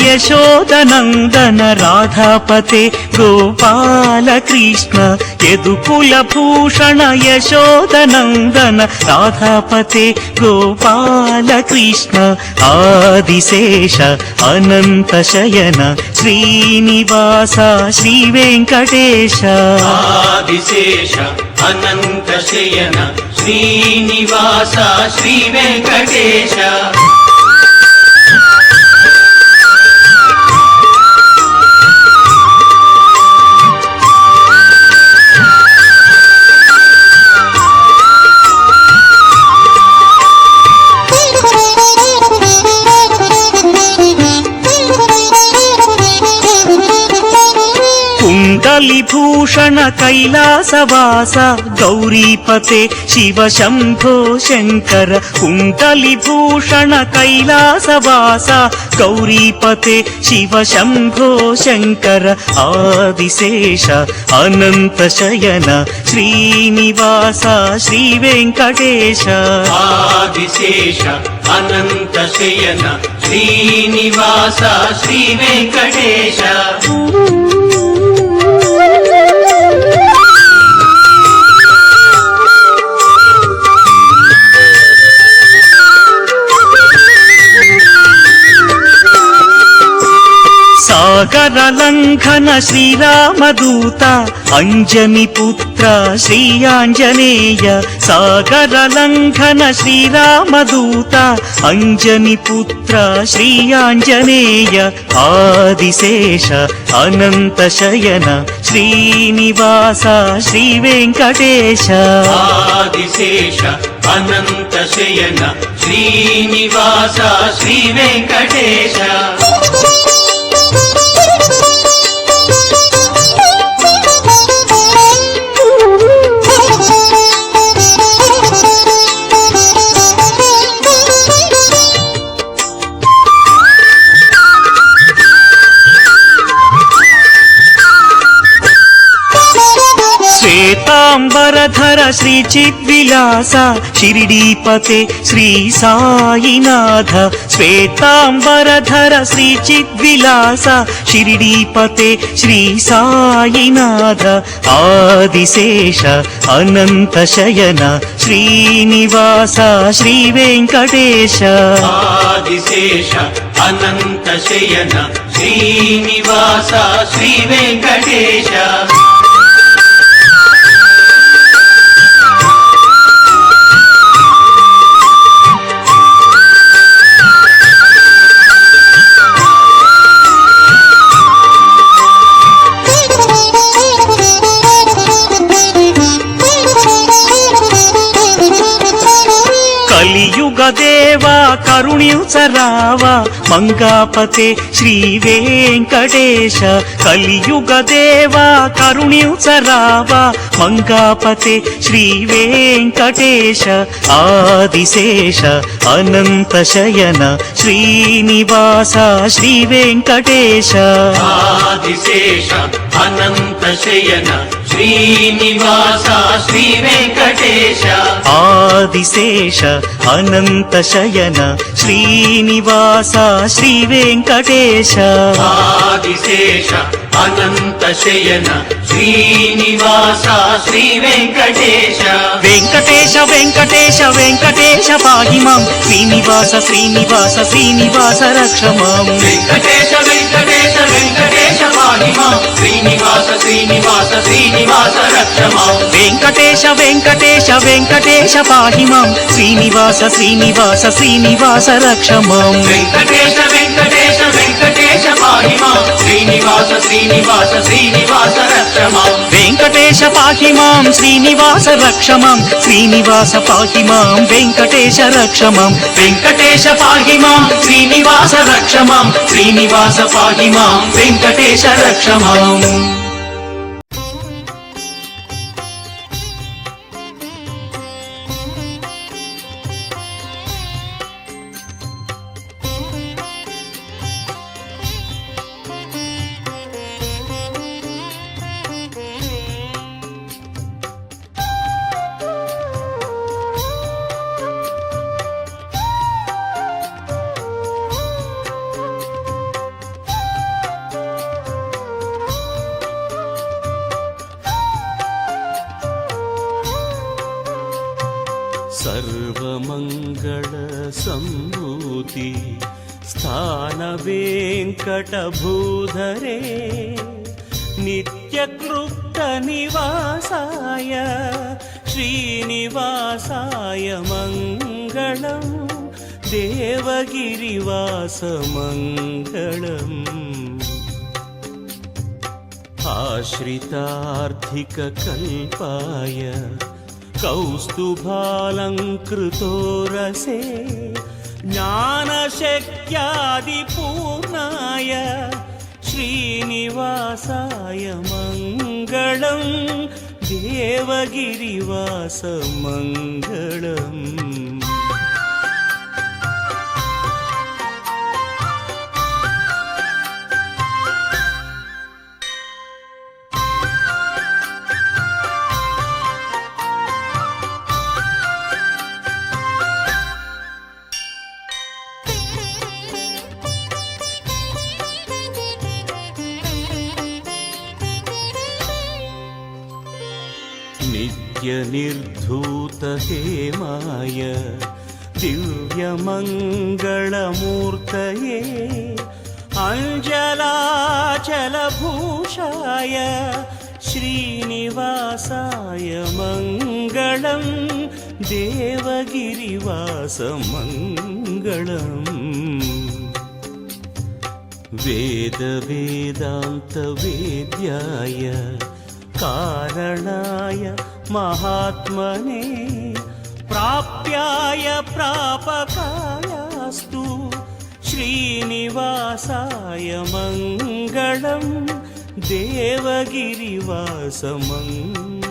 యశోదనందన రాధాపతే గోపాలకృష్ణ కృష్ణ యశోదనందన రాధాపతే గోపాలకృష్ణ ఆదిశేష అనంత శయన శ్రీనివాస శ్రీ వెంకటేశ ఆదిశేష అనంత శయన శ్రీనివాస శ్రీ వెంకటేశ మురళీభూషణ కైలాసవాస గౌరీపతే శివ శంభో శంకర కుంటలిభూషణ కైలాసవాస గౌరీపతే శివ శంభో శంకర ఆదిశేష అనంత శయన శ్రీనివాస శ్రీ వెంకటేశ ఆదిశేష అనంత శయన శ్రీనివాస శ్రీ వెంకటేశ సాగర లంఘన శ్రీరామదూత అంజని పుత్ర శ్రీ ఆంజనేయ సాగర లంఘన శ్రీరామదూత అంజని పుత్ర శ్రీ ఆంజనేయ ఆదిశేష అనంత శయన శ్రీనివాస శ్రీ వెంకటేశ ఆదిశేష అనంత శయన శ్రీనివాస శ్రీ వెంకటేశ Thank you. చిద్విలాస షిరిడీపతే శ్రీ సాయినాథ శ్వేతాంబరధర శ్రీ చిద్విలాస షిరిడీపతే శ్రీ సాయినాథ ఆదిశేష అనంత శయన శ్రీనివాస శ్రీ వెంకటేశ ఆదిశేష అనంత శయన శ్రీనివాస శ్రీ వెంకటేశ కరుణించరావా మంగాపతే శ్రీ వెంకటేశ కలియుగ దేవా కరుణించరావా మంగాపతే శ్రీ వెంకటేశ ఆదిశేష అనంత శయన శ్రీనివాస శ్రీ వెంకటేశ ఆదిశేష అనంత శయన శ్రీనివాస శ్రీ వెంకటేశ. ఆదిశేష అనంత శయన శ్రీనివాస శ్రీ వెంకటేశ. ఆదిశేష అనంత శయన శ్రీనివాస శ్రీ వెంకటేశ. వెంకటేశ వెంకటేశ వెంకటేశ పాహిమాం. శ్రీనివాస శ్రీనివాస శ్రీనివాస రక్షమాం. వెంకటేశ వెంకటేశ వెంకటేశ పాహిమా. శ్రీనివాస శ్రీనివాస శ్రీనివాస రక్షమా. వెంకటేశ వెంకటేశ వెంకటేశ పాహిమాం. శ్రీనివాస శ్రీనివాస శ్రీనివాస రక్షమాం. వెంకటేశ వెంకటేశ వెంకటేశ పాహిమా. శ్రీనివాస శ్రీనివాస శ్రీనివాస వెంకటేశ పాహిమాం శ్రీనివాస రక్షమాం. శ్రీనివాస పాహిమాం వెంకటేశ రక్షమాం. వెంకటేశ పాహిమాం శ్రీనివాస రక్షమాం. శ్రీనివాస పాహిమాం వెంకటేశ రక్షమాం सर्वमङ्गलसम्भूति स्थानवेङ्कटभूधरे नित्यकृप्तनिवासाय श्रीनिवासाय मङ्गलम् देवगिरिवासमङ्गलम् आश्रितार्थिककल्पाय कौस्तुभालङ्कृतो रसे ज्ञानशक्त्यादिपूर्णाय श्रीनिवासाय मङ्गलम् देवगिरिवासमङ्गलम् नित्यनिर्धूतहेमाय दिव्यमङ्गलमूर्तये अञ्जलाचलभूषाय श्रीनिवासाय मङ्गलम् देवगिरिवासमङ्गलम्। वेदवेदान्तवेद्याय कारणाय महात्मने प्राप्याय प्रापकायास्तु श्रीनिवासाय मङ्गलम् देवगिरिवासमङ्गलम्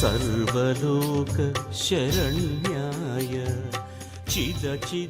सर्वलोकशरण्याय चिदचिद्वस्तुशेषिणे